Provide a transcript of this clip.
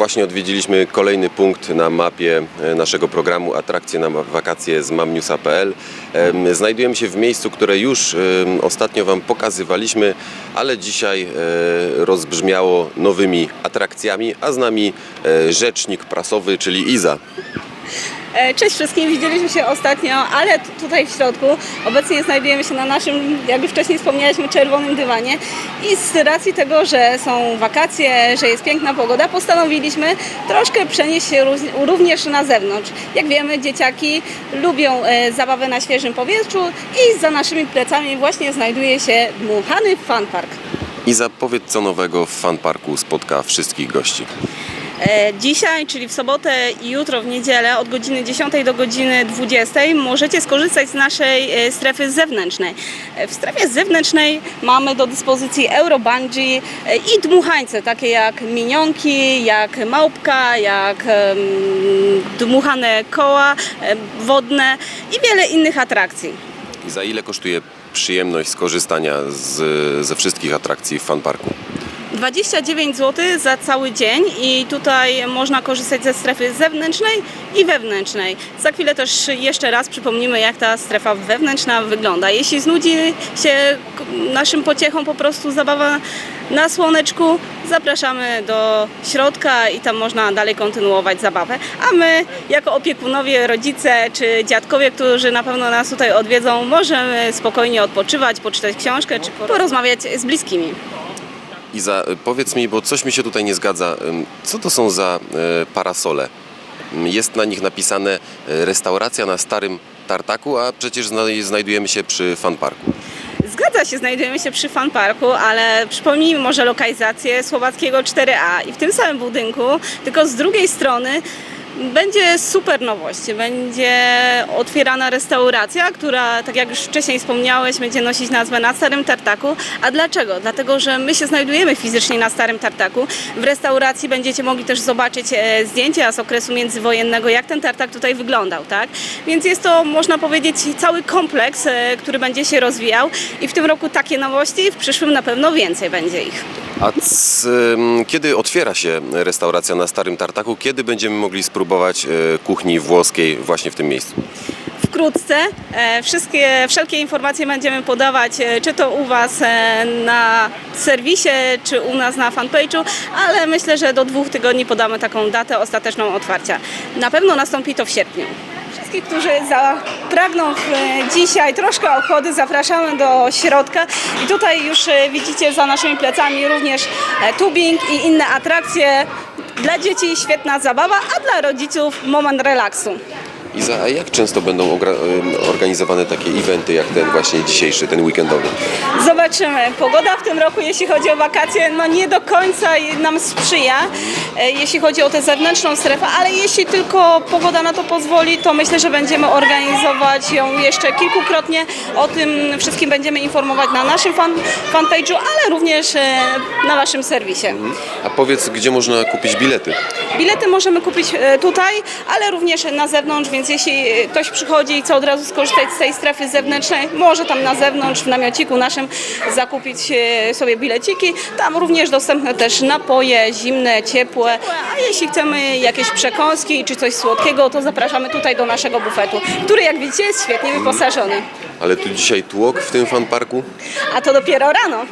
Właśnie odwiedziliśmy kolejny punkt na mapie e, naszego programu Atrakcje na wakacje z mamnewsa.pl. Em, Znajdujemy się w miejscu, które już ostatnio Wam pokazywaliśmy, ale dzisiaj e, rozbrzmiało nowymi atrakcjami, a z nami e, rzecznik prasowy, czyli Iza. E, Cześć wszystkim, widzieliśmy się ostatnio, ale tutaj w środku obecnie znajdujemy się na naszym, jak już wcześniej wspomnieliśmy, czerwonym dywanie i z racji tego, że są wakacje, że jest piękna pogoda, postanowiliśmy troszkę przenieść się ró- również na zewnątrz. Jak wiemy, dzieciaki lubią e, zabawę na świeżym powietrzu i za naszymi plecami właśnie znajduje się dmuchany fun park. Iza, powiedz co nowego w fanparku spotka wszystkich gości. E, Dzisiaj, czyli w sobotę i jutro w niedzielę od godziny 10 do godziny 20 możecie skorzystać z naszej e, strefy zewnętrznej. E, W strefie zewnętrznej mamy do dyspozycji Eurobungee i dmuchańce, takie jak minionki, jak małpka, jak dmuchane koła wodne i wiele innych atrakcji. I za ile kosztuje przyjemność skorzystania z, ze wszystkich atrakcji w fanparku? 29 zł za cały dzień i tutaj można korzystać ze strefy zewnętrznej i wewnętrznej. Za chwilę też jeszcze raz przypomnimy, jak ta strefa wewnętrzna wygląda. Jeśli znudzi się naszym pociechą po prostu zabawa na słoneczku, zapraszamy do środka i tam można dalej kontynuować zabawę. A my, jako opiekunowie, rodzice czy dziadkowie, którzy na pewno nas tutaj odwiedzą, możemy spokojnie odpoczywać, poczytać książkę czy porozmawiać z bliskimi. Iza, y, powiedz mi, bo coś mi się tutaj nie zgadza. Co to są za e, parasole? Jest na nich napisane e, restauracja na starym tartaku, a przecież zna- znajdujemy się przy fanparku. Zgadza się, znajdujemy się przy Fun Parku, ale przypomnijmy może lokalizację Słowackiego 4A i w tym samym budynku, tylko z drugiej strony będzie super nowość. Będzie otwierana restauracja, która, tak jak już wcześniej wspomniałeś, będzie nosić nazwę na Starym Tartaku. A dlaczego? Dlatego, że my się znajdujemy fizycznie na Starym Tartaku. W restauracji będziecie mogli też zobaczyć e, zdjęcia z okresu międzywojennego, jak ten tartak tutaj wyglądał, tak? Więc jest to, można powiedzieć, cały kompleks, e, który będzie się rozwijał i w tym roku takie nowości, w przyszłym na pewno więcej będzie ich. A c, kiedy otwiera się restauracja na starym tartaku? Kiedy będziemy mogli spróbować e, kuchni włoskiej właśnie w tym miejscu? Wkrótce e, wszystkie, wszelkie informacje będziemy podawać, e, czy to u Was na serwisie, czy u nas na fanpage'u, ale myślę, że do dwóch tygodni podamy taką datę ostateczną otwarcia. Na pewno nastąpi to w sierpniu. Wszystkich, którzy za, pragną e, dzisiaj troszkę obchody, zapraszamy do środka i tutaj już e, widzicie za naszymi plecami również e, tubing i inne atrakcje. Dla dzieci świetna zabawa, a dla rodziców moment relaksu. Iza, a jak często będą organizowane takie eventy jak ten właśnie dzisiejszy, ten weekendowy? Zobaczymy. Pogoda w tym roku, jeśli chodzi o wakacje, no nie do końca nam sprzyja, e, jeśli chodzi o tę zewnętrzną strefę, ale jeśli tylko pogoda na to pozwoli, to myślę, że będziemy organizować ją jeszcze kilkukrotnie. O tym wszystkim będziemy informować na naszym fan, fanpage'u, ale również e, na naszym serwisie. A powiedz, gdzie można kupić bilety? Bilety możemy kupić e, tutaj, ale również na zewnątrz, więc jeśli e, ktoś przychodzi i chce od razu skorzystać z tej strefy zewnętrznej, może tam na zewnątrz, w namiociku naszym zakupić e, sobie bileciki. Tam również dostępne też napoje, zimne, ciepłe. A jeśli chcemy jakieś przekąski czy coś słodkiego, to zapraszamy tutaj do naszego bufetu, który jak widzicie jest świetnie wyposażony. Ale tu dzisiaj tłok w tym fanparku? A to dopiero rano.